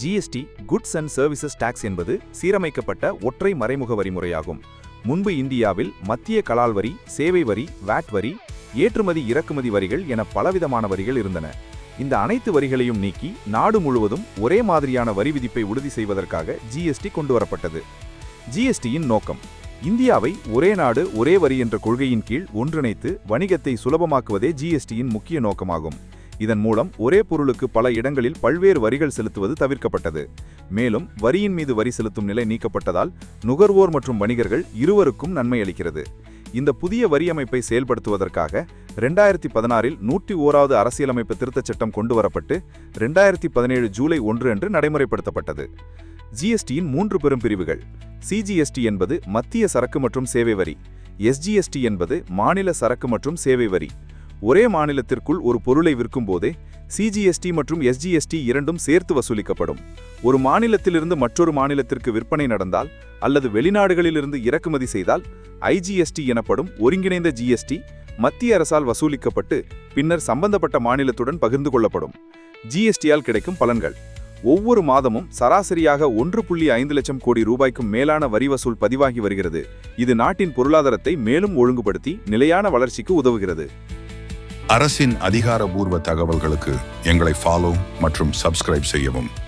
GST goods and services tax என்பது சீரமைக்கப்பட்ட ஒற்றை மறைமுக வரிமுறையாகும் முன்பு இந்தியாவில் மத்திய கலால் வரி சேவை வரி வேட் வரி ஏற்றுமதி இறக்குமதி வரிகள் என பலவிதமான வரிகள் இருந்தன. இந்த அனைத்து வரிகளையும் நீக்கி நாடு முழுவதும் ஒரே மாதிரியான வரி விதிப்பை உறுதி செய்வதற்காக ஜிஎஸ்டி கொண்டுவரப்பட்டது ஜிஎஸ்டியின் நோக்கம் இந்தியாவை ஒரே நாடு ஒரே வரி என்ற கொள்கையின் கீழ் ஒன்றிணைத்து வணிகத்தை சுலபமாக்குவதே ஜிஎஸ்டியின் முக்கிய நோக்கமாகும். இதன் மூலம் ஒரே பொருளுக்கு பல இடங்களில் பல்வேறு வரிகள் செலுத்துவது தவிர்க்கப்பட்டது. மேலும் வரியின் மீது வரி செலுத்தும் நிலை நீக்கப்பட்டதால் நுகர்வோர் மற்றும் வணிகர்கள் இருவருக்கும் நன்மை அளிக்கிறது. இந்த புதிய வரி அமைப்பை செயல்படுத்துவதற்காக ரெண்டாயிரத்தி பதினாறில் நூற்றி ஓராவது அரசியலமைப்பு திருத்தச் சட்டம் கொண்டுவரப்பட்டு ரெண்டாயிரத்தி பதினேழு ஜூலை ஒன்று அன்று நடைமுறைப்படுத்தப்பட்டது. ஜிஎஸ்டியின் மூன்று பெரும் பிரிவுகள். சிஜிஎஸ்டி என்பது மத்திய சரக்கு மற்றும் சேவை வரி. எஸ்ஜிஎஸ்டி என்பது மாநில சரக்கு மற்றும் சேவை வரி. ஒரே மாநிலத்திற்குள் ஒரு பொருளை விற்கும் போதே சிஜிஎஸ்டி மற்றும் எஸ்ஜிஎஸ்டி இரண்டும் சேர்த்து வசூலிக்கப்படும். ஒரு மாநிலத்திலிருந்து மற்றொரு மாநிலத்திற்கு விற்பனை நடந்தால் அல்லது வெளிநாடுகளிலிருந்து இறக்குமதி செய்தால் ஐஜிஎஸ்டி எனப்படும் ஒருங்கிணைந்த ஜிஎஸ்டி மத்திய அரசால் வசூலிக்கப்பட்டு பின்னர் சம்பந்தப்பட்ட மாநிலத்துடன் பகிர்ந்து கொள்ளப்படும். ஜிஎஸ்டியால் கிடைக்கும் பலன்கள். ஒவ்வொரு மாதமும் சராசரியாக ஒன்று புள்ளி ஐந்து லட்சம் கோடி ரூபாய்க்கும் மேலான வரி வசூல் பதிவாகி வருகிறது. இது நாட்டின் பொருளாதாரத்தை மேலும் ஒழுங்குபடுத்தி நிலையான வளர்ச்சிக்கு உதவுகிறது. அரசின் அதிகாரபூர்வ தகவல்களுக்கு எங்களை ஃபாலோ மற்றும் சப்ஸ்கிரைப் செய்யவும்.